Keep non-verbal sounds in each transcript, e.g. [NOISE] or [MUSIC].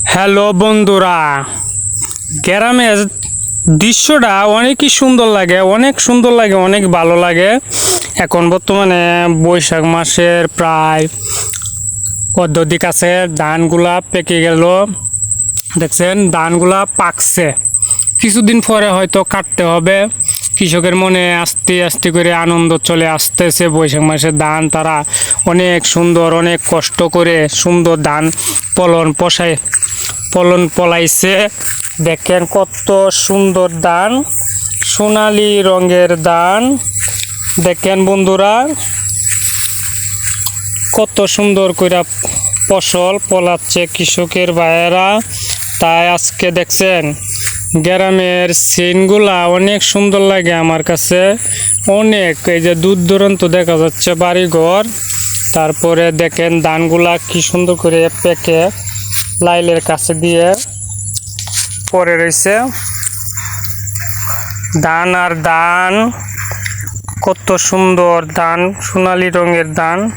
Hello বন্ধুরা গ্রামের দৃশ্যটা অনেকই সুন্দর লাগে, অনেক সুন্দর লাগে, অনেক ভালো লাগে। এখন বর্তমানে বৈশাখ মাসের প্রায় অর্ধদিক আছে, ধানগুলা পেকে গেল। দেখছেন, ধানগুলা পাকছে। কিছুদিন পরে হয়তো কাটতে হবে। কৃষকের মনে আস্তে আস্তে করে আনন্দ চলে আসতেছে। বৈশাখ মাসের ধান তারা অনেক সুন্দর, অনেক কষ্ট করে সুন্দর ধান পলন পশায় পলন পলাইছে। দেখেন কত সুন্দর ধান, সোনালি রঙের ধান। দেখেন বন্ধুরা, কত সুন্দর করে ফসল পলাচ্ছে কৃষকের ভাইয়েরা। তাই আজকে দেখছেন গ্রামের সিনগুলা অনেক সুন্দর লাগে আমার কাছে। অনেক, এই যে দূর দূরান্ত দেখা যাচ্ছে বাড়িঘর। তারপরে দেখেন ধানগুলা কি সুন্দর করে পেকে লাইলের কাছে দিয়ে পরে রয়েছে। ধান আর ধান, কত সুন্দর ধান, সোনালি রঙের ধান।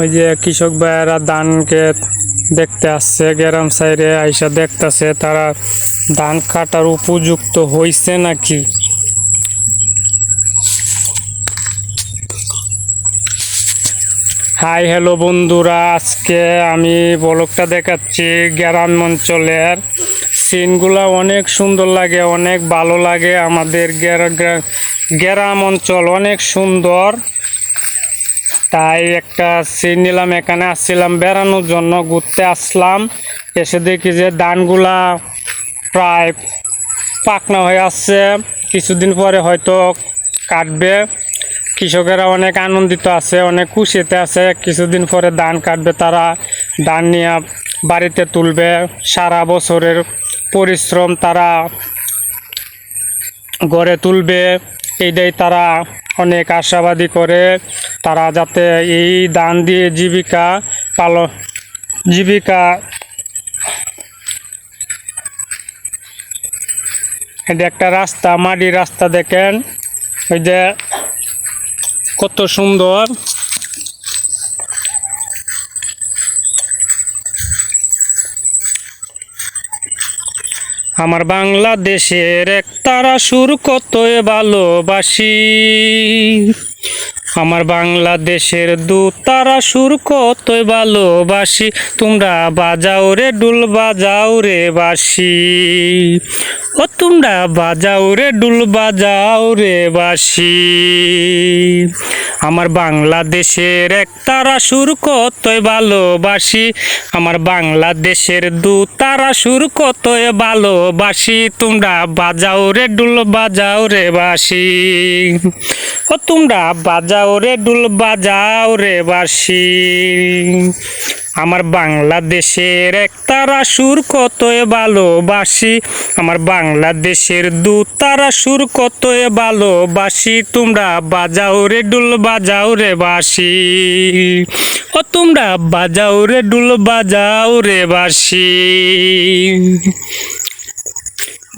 ওই যে কৃষক ভাইয়েরা ধানকে দেখতে আসছে, গ্রাম সাইডে আইসা দেখতেছে, তারা ধান কাটার উপযুক্ত হইছে নাকি? হাই হ্যালো বন্ধুরা, আজকে আমি বলকটা দেখাচ্ছি গ্রাম অঞ্চলের। সিনগুলা অনেক সুন্দর লাগে, অনেক ভালো লাগে। আমাদের গ্রা- গ্রা- গ্রাম অঞ্চল অনেক সুন্দর। তাই একটা সিন নিলাম, এখানে আসছিলাম, বেড়ানোর জন্য ঘুরতে আসলাম। এসে দেখি যে ধানগুলা প্রায় পাকনা হয়ে আসছে। কিছুদিন পরে হয়তো কাটবে। কৃষকেরা অনেক আনন্দিত আছে, অনেক খুশিতে আছে। কিছুদিন পরে ধান কাটবে, তারা ধান নিয়ে বাড়িতে তুলবে। সারা বছরের পরিশ্রম তারা গড়ে তুলবে। এইটাই তারা অনেক আশাবাদী করে। তারা যাতে এই দান দিয়ে জীবিকা পালন জীবিকা এটা একটা রাস্তা, মাটির রাস্তা দেখেন। ওই যে কত সুন্দর। আমার বাংলাদেশের এক তারা সুর কত ভালোবাসি। আমার বাংলাদেশের দু তারা সুর কত ভালোবাসি। তোমরা বাজাও রে, ডুল বাজাও রে বাসি। ও তোমরা বাজাও রে, ডুল বাজাও রে বাসি। আমার বাংলাদেশের এক তারা সুর কতই ভালোবাসি? আমার বাংলাদেশের দু তারা সুর কতই ভালোবাসি? তোমরা বাজাও রে ডুল, বাজাও রে বাসি। ও তোমরা বাজাও রে ডুল, বাজাও রে বাসি। আমার বাংলাদেশের এক তারা সুর কতই ভালোবাসি। আমার বাংলাদেশের দু তারা সুর কতই ভালোবাসি। তোমরা বাজাও রে ডুল, বাজাও রে বাসি। ও তোমরা বাজাও রে ডুল, বাজাও রে বাসি।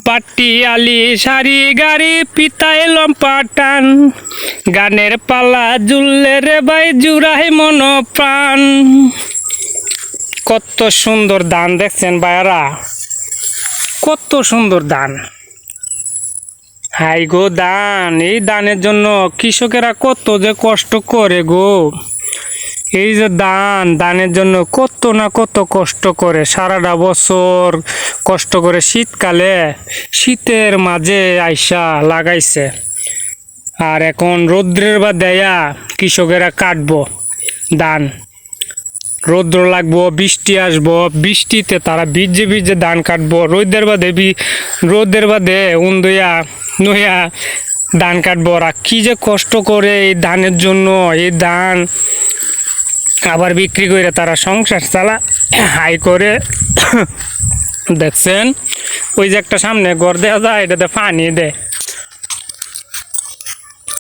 পাটিয়ালি শাড়ি, গাড়ি, পিতায় লম্পা টান। গানের পালা জুললে রে ভাই জুড়াই মন প্রাণ কত সুন্দর দান দেখছেন ভাইয়ারা। কত সুন্দর দান। হাই গো দান, এই দানের জন্য কৃষকেরা কত যে কষ্ট করে গো। এই যে দান, দানের জন্য কত না কত কষ্ট করে সারাটা বছর কষ্ট করে শীতকালে শীতের মাঝে আইসা লাগাইছে। আর এখন রৌদ্রের বা দেয়া কৃষকেরা কাটবো ধান রৌদ্র লাগবো, বৃষ্টি আসব, বৃষ্টিতে তারা ভিজে ভিজে ধান কাটবো। রোদের বাদে রোদের বাদে উন্দইয়া, নইয়া ধান কাটবো। ওরা কী যে কষ্ট করে এই ধানের জন্য, এই ধান আবার বিক্রি করে তারা সংসার চালা, হাই করে। [COUGHS] দেখছেন? ওই যে একটা সামনে ঘর দেওয়া যায়, এটাতে পানি দেয়।